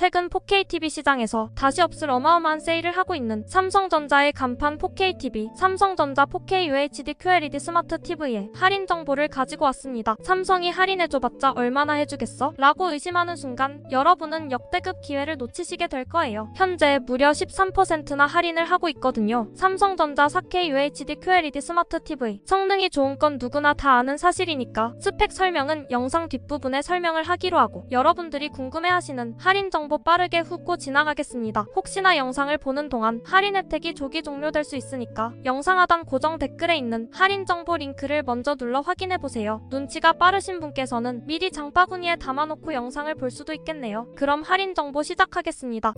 최근 4K TV 시장에서 다시 없을 어마어마한 세일을 하고 있는 삼성전자의 간판 4K TV, 삼성전자 4K UHD QLED 스마트 TV의 할인 정보를 가지고 왔습니다. 삼성이 할인해줘봤자 얼마나 해주겠어? 라고 의심하는 순간 여러분은 역대급 기회를 놓치시게 될 거예요. 현재 무려 13%나 할인을 하고 있거든요. 삼성전자 4K UHD QLED 스마트 TV. 성능이 좋은 건 누구나 다 아는 사실이니까 스펙 설명은 영상 뒷부분에 설명을 하기로 하고 여러분들이 궁금해하시는 할인 정보 빠르게 훑고 지나가겠습니다. 혹시나 영상을 보는 동안 할인 혜택이 조기 종료될 수 있으니까 영상 하단 고정 댓글에 있는 할인 정보 링크를 먼저 눌러 확인해 보세요. 눈치가 빠르신 분께서는 미리 장바구니에 담아놓고 영상을 볼 수도 있겠네요. 그럼 할인 정보 시작하겠습니다.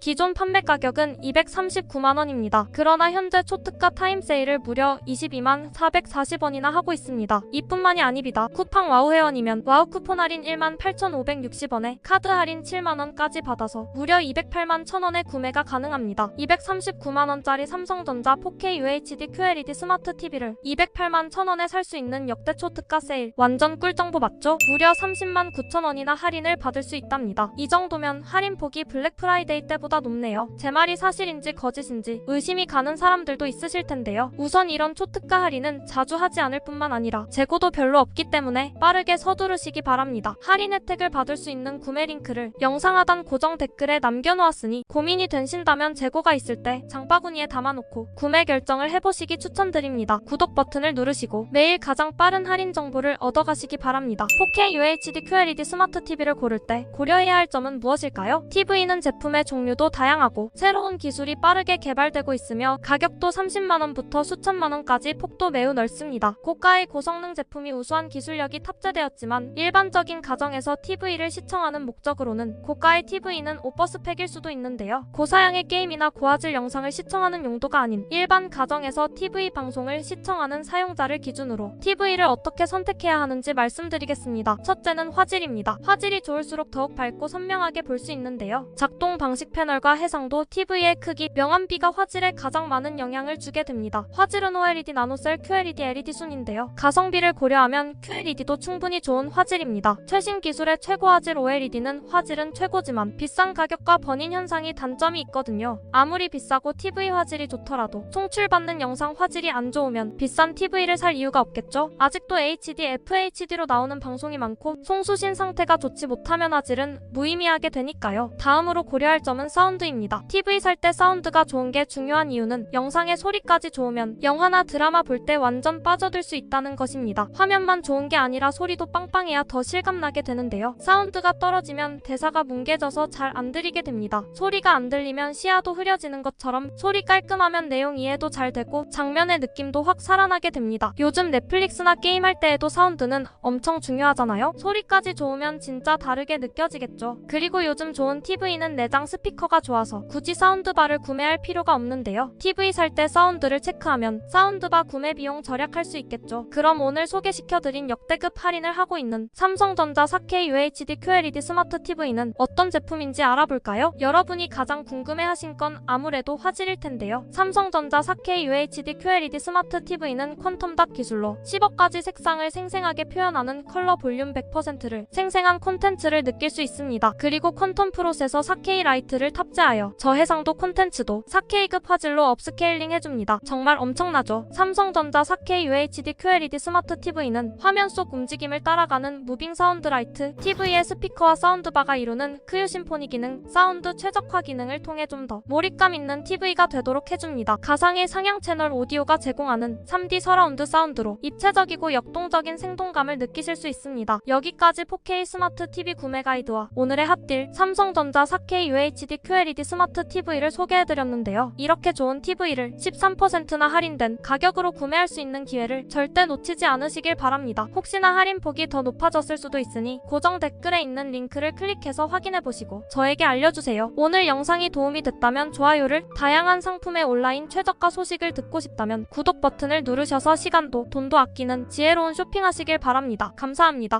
기존 판매 가격은 239만원입니다. 그러나 현재 초특가 타임 세일을 무려 22만 440원이나 하고 있습니다. 이뿐만이 아닙니다. 쿠팡 와우 회원이면 와우 쿠폰 할인 1만 8,560원에 카드 할인 7만원까지 받아서 무려 208만 1,000원에 구매가 가능합니다. 239만원짜리 삼성전자 4K UHD QLED 스마트 TV를 208만 1,000원에 살 수 있는 역대 초특가 세일. 완전 꿀 정보 맞죠? 무려 30만 9천원이나 할인을 받을 수 있답니다. 이 정도면 할인 폭이 블랙 프라이데이 때보다 높네요. 제 말이 사실인지 거짓인지 의심이 가는 사람들도 있으실 텐데요. 우선 이런 초특가 할인은 자주 하지 않을 뿐만 아니라 재고도 별로 없기 때문에 빠르게 서두르시기 바랍니다. 할인 혜택을 받을 수 있는 구매 링크를 영상 하단 고정 댓글에 남겨놓았으니 고민이 되신다면 재고가 있을 때 장바구니에 담아놓고 구매 결정을 해보시기 추천드립니다. 구독 버튼을 누르시고 매일 가장 빠른 할인 정보를 얻어가시기 바랍니다. 4K UHD QLED 스마트 TV를 고를 때 고려해야 할 점은 무엇일까요? TV는 제품의 종류도 다양하고 새로운 기술이 빠르게 개발되고 있으며 가격도 30만원부터 수천만원까지 폭도 매우 넓습니다. 고가의 고성능 제품이 우수한 기술력이 탑재되었지만 일반적인 가정에서 TV를 시청하는 목적으로는 고가의 TV는 오버 스펙일 수도 있는데요. 고사양의 게임이나 고화질 영상을 시청하는 용도가 아닌 일반 가정에서 TV 방송을 시청하는 사용자를 기준으로 TV를 어떻게 선택해야 하는지 말씀드리겠습니다. 첫째는 화질입니다. 화질이 좋을수록 더욱 밝고 선명하게 볼 수 있는데요. 작동 방식 패널 과 해상도, TV의 크기, 명암비가 화질에 가장 많은 영향을 주게 됩니다. 화질은 OLED, 나노셀, QLED, LED 순인데요. 가성비를 고려하면 QLED도 충분히 좋은 화질입니다. 최신 기술의 최고 화질 OLED는 화질은 최고지만 비싼 가격과 번인 현상이 단점이 있거든요. 아무리 비싸고 TV 화질이 좋더라도 송출받는 영상 화질이 안 좋으면 비싼 TV를 살 이유가 없겠죠? 아직도 HD, FHD로 나오는 방송이 많고 송수신 상태가 좋지 못하면 화질은 무의미하게 되니까요. 다음으로 고려할 점은 사운드입니다. TV 살 때 사운드가 좋은 게 중요한 이유는 영상의 소리까지 좋으면 영화나 드라마 볼 때 완전 빠져들 수 있다는 것입니다. 화면만 좋은 게 아니라 소리도 빵빵해야 더 실감나게 되는데요. 사운드가 떨어지면 대사가 뭉개져서 잘 안 들리게 됩니다. 소리가 안 들리면 시야도 흐려지는 것처럼 소리 깔끔하면 내용 이해도 잘 되고 장면의 느낌도 확 살아나게 됩니다. 요즘 넷플릭스나 게임할 때에도 사운드는 엄청 중요하잖아요. 소리까지 좋으면 진짜 다르게 느껴지겠죠. 그리고 요즘 좋은 TV는 내장 스피커 가 좋아서 굳이 사운드바를 구매할 필요가 없는데요. TV 살 때 사운드를 체크하면 사운드바 구매 비용 절약할 수 있겠죠. 그럼 오늘 소개시켜드린 역대급 할인을 하고 있는 삼성전자 4K UHD QLED 스마트 TV는 어떤 제품인지 알아볼까요? 여러분이 가장 궁금해하신 건 아무래도 화질일 텐데요. 삼성전자 4K UHD QLED 스마트 TV는 퀀텀 닷 기술로 10억 가지 색상을 생생하게 표현하는 컬러 볼륨 100%를 생생한 콘텐츠를 느낄 수 있습니다. 그리고 퀀텀 프로세서 4K 라이트를 탑재하여 저해상도 콘텐츠도 4K급 화질로 업스케일링 해줍니다. 정말 엄청나죠? 삼성전자 4K UHD QLED 스마트 TV는 화면 속 움직임을 따라가는 무빙 사운드 라이트, TV의 스피커와 사운드바가 이루는 크유 심포니 기능, 사운드 최적화 기능을 통해 좀 더 몰입감 있는 TV가 되도록 해줍니다. 가상의 상향 채널 오디오가 제공하는 3D 서라운드 사운드로 입체적이고 역동적인 생동감을 느끼실 수 있습니다. 여기까지 4K 스마트 TV 구매 가이드와 오늘의 핫딜 삼성전자 4K UHD QLED 스마트 TV를 소개해드렸는데요. 이렇게 좋은 TV를 13%나 할인된 가격으로 구매할 수 있는 기회를 절대 놓치지 않으시길 바랍니다. 혹시나 할인폭이 더 높아졌을 수도 있으니 고정 댓글에 있는 링크를 클릭해서 확인해보시고 저에게 알려주세요. 오늘 영상이 도움이 됐다면 좋아요를, 다양한 상품의 온라인 최저가 소식을 듣고 싶다면 구독 버튼을 누르셔서 시간도 돈도 아끼는 지혜로운 쇼핑하시길 바랍니다. 감사합니다.